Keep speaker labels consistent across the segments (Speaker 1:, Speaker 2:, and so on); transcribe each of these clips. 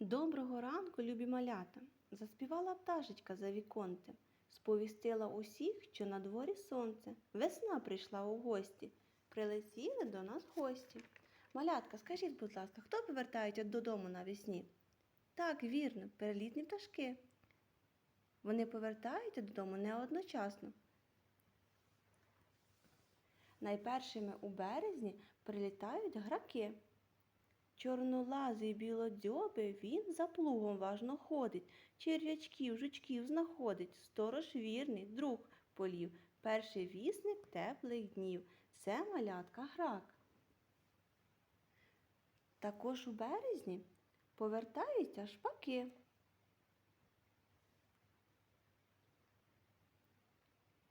Speaker 1: Доброго ранку, любі малята! Заспівала пташечка за віконцем, сповістила усіх, що на дворі сонце. Весна прийшла у гості. Прилетіли до нас гості. Малятка, скажіть, будь ласка, хто повертається додому навесні? Так, вірно, перелітні пташки. Вони повертаються додому не одночасно. Найпершими у березні прилітають граки. Чорнолазий білодзьоби він за плугом важно ходить, черв'ячків, жучків знаходить, сторож вірний, друг полів, перший вісник теплих днів. Це малятка грак. Також у березні повертаються шпаки.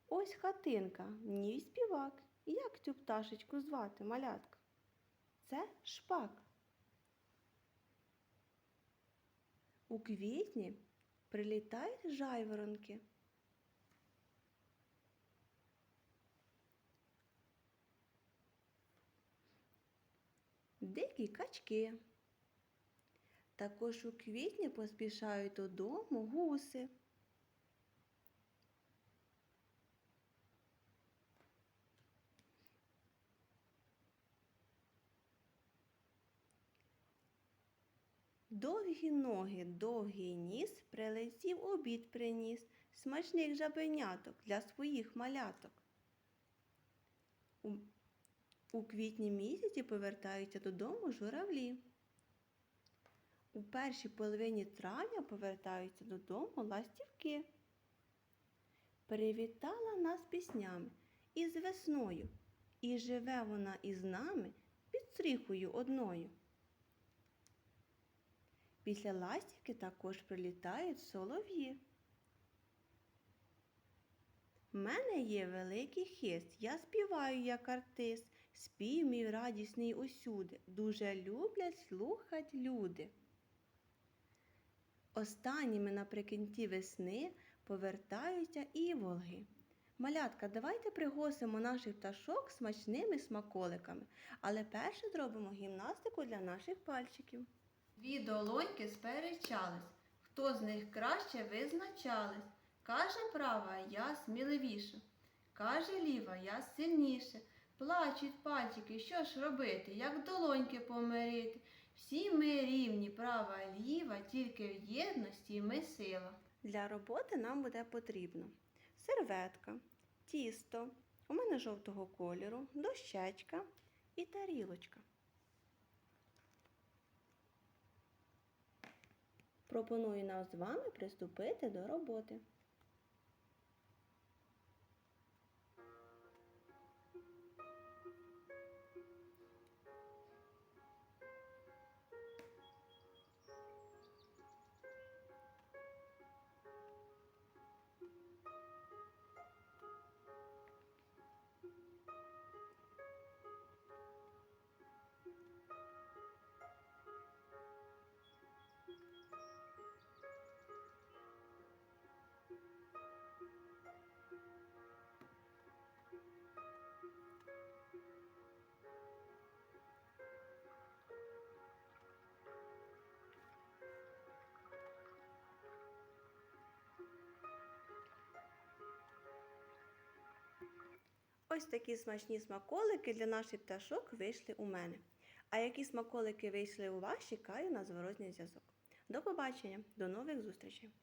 Speaker 1: Ось хатинка, в ній співак. Як цю пташечку звати, малятка? Це шпак. У квітні прилітають жайворонки. Дикі качки. Також у квітні поспішають додому гуси. Довгі ноги, довгий ніс, прилетів обід приніс, смачних жабеняток для своїх маляток. У, у квітні місяці повертаються додому журавлі. У першій половині травня повертаються додому ластівки. Привітала нас піснями із весною, і живе вона із нами під стріхою одною. Після ластівки також прилітають солов'ї. В мене є великий хист, я співаю як артист, спів мій радісний усюди, дуже люблять слухать люди. Останніми наприкінці весни повертаються іволги. Малятка, давайте пригостимо наших пташок смачними смаколиками, але перше зробимо гімнастику для наших пальчиків. Дві долоньки сперечались, хто з них краще визначались. Каже права, я сміливіша, каже ліва, я сильніше. Плачуть пальчики, що ж робити, як долоньки помирити. Всі ми рівні, права, ліва, тільки в єдності ми сила. Для роботи нам буде потрібно серветка, тісто, у мене жовтого кольору, дощечка і тарілочка. Пропоную нам з вами приступити до роботи. Ось такі смачні смаколики для наших пташок вийшли у мене. А які смаколики вийшли у вас, чекаю на зворотній зв'язок. До побачення, до нових зустрічей!